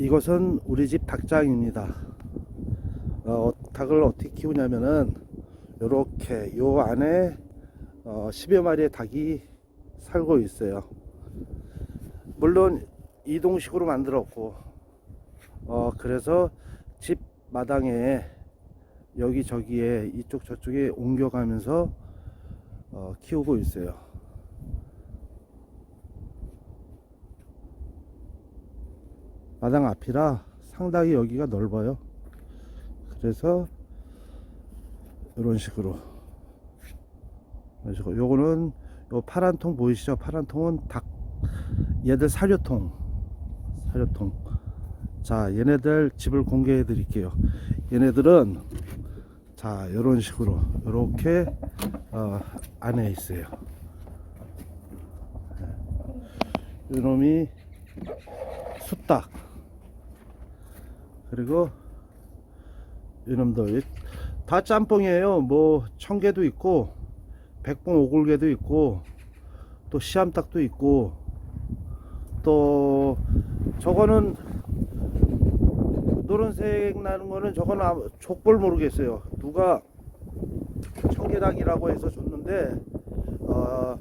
이것은 우리 집 닭장입니다. 어, 닭을 어떻게 키우냐면은 요렇게 요 안에 어, 10여 마리의 닭이 살고 있어요. 물론 이동식으로 만들었고 어, 그래서 집 마당에 여기저기에 이쪽 저쪽에 옮겨가면서 어, 키우고 있어요. 마당 앞이라 상당히 여기가 넓어요. 그래서 이런 식으로. 이런 식으로. 요거는 요 파란 통 보이시죠? 파란 통은 닭 얘들 사료통. 사료통. 자 얘네들 집을 공개해 드릴게요. 얘네들은 자 이런 식으로. 이렇게 어, 안에 있어요. 이놈이 숫닭 그리고 이놈들 다 짬뽕이에요. 뭐 청개도 있고 백봉 오골개도 있고 또 시암닭도 있고. 또 저거는 노란색 나는 거는 저거는 족볼 모르겠어요. 누가 청개닭이라고 해서 줬는데 어,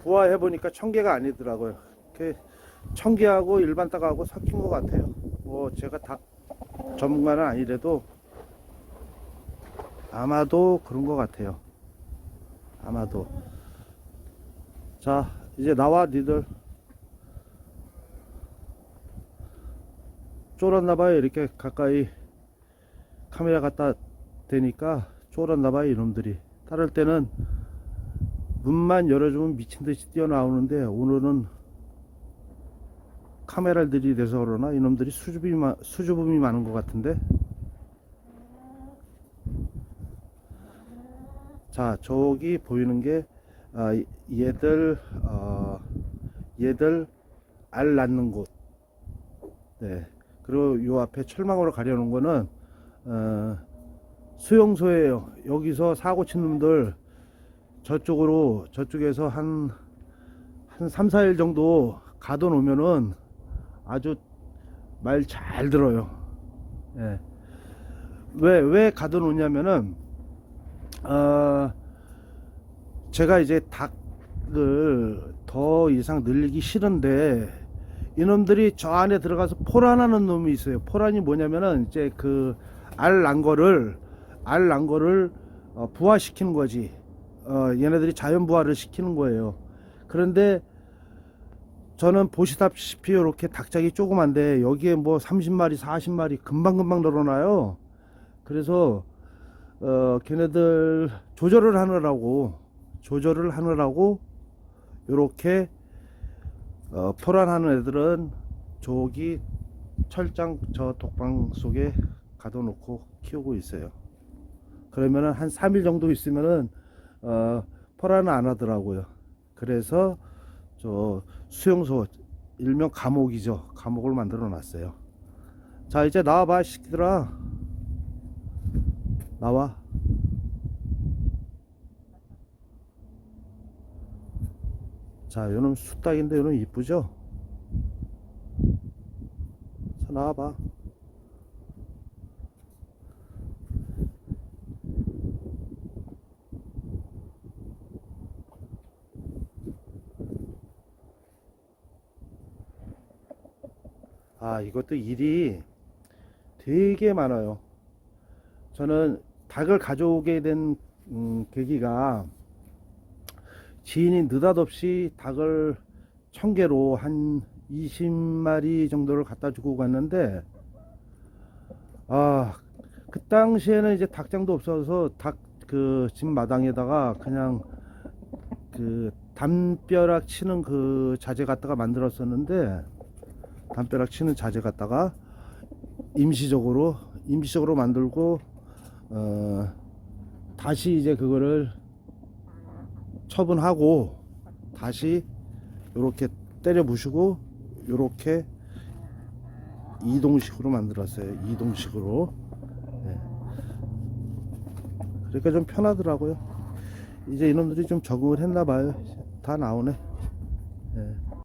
부화해 보니까 청개가 아니더라고요. 그 청개하고 일반 닭하고 섞인 것 같아요. 뭐 제가 닭 전문가는 아니래도 아마도 그런 것 같아요. 아마도. 자 이제 나와 니들. 쫄았나봐요. 이렇게 가까이 카메라 갖다 대니까 쫄았나봐요 이놈들이. 따를 때는 문만 열어주면 미친듯이 뛰어나오는데 오늘은 카메라를 들이대서 그러나 이놈들이 수줍이, 마- 수줍음이 많은 것 같은데? 자 저기 보이는 게 아, 이- 얘들 어, 얘들 알 낳는 곳. 네. 그리고 요 앞에 철망으로 가려놓은 거는 어, 수용소예요. 여기서 사고 친 놈들 저쪽으로 저쪽에서 한한 3, 4일 정도 가둬 놓으면은 아주 말 잘 들어요. 예. 왜, 왜 가둬 놓냐면은, 어, 제가 이제 닭을 더 이상 늘리기 싫은데, 이놈들이 저 안에 들어가서 포란하는 놈이 있어요. 포란이 뭐냐면은, 이제 그, 알 난 거를, 알 난 거를, 어, 부화시키는 거지. 어, 얘네들이 자연 부화를 시키는 거예요. 그런데, 저는 보시다시피 이렇게 닭장이 조그만데 여기에 뭐 30마리 40마리 금방금방 늘어나요. 그래서 어 걔네들 조절을 하느라고 조절을 하느라고 요렇게 어 포란하는 애들은 저기 철장 저 독방 속에 가둬놓고 키우고 있어요. 그러면은 한 3일 정도 있으면은 어 포란을 안 하더라고요. 그래서 저 수용소 일명 감옥이죠. 감옥을 만들어 놨어요. 자 이제 나와봐 시키들아 나와. 자 요놈 수탉인데 요놈 이쁘죠? 자 나와봐. 아, 이것도 일이 되게 많아요. 저는 닭을 가져오게 된 음, 계기가 지인이 느닷없이 닭을 천 개로 한 20마리 정도를 갖다 주고 갔는데 아, 그 당시에는 이제 닭장도 없어서 닭 그 집 마당에다가 그냥 그 담벼락 치는 그 자재 갖다가 만들었었는데 담벼락 치는 자재 갖다가 임시적으로 임시적으로 만들고 어 다시 이제 그거를 처분하고 다시 요렇게 때려 부시고 요렇게 이동식으로 만들었어요. 이동식으로. 예. 그러니까 좀 편하더라고요. 이제 이놈들이 좀 적응을 했나 봐요. 다 나오네. 예.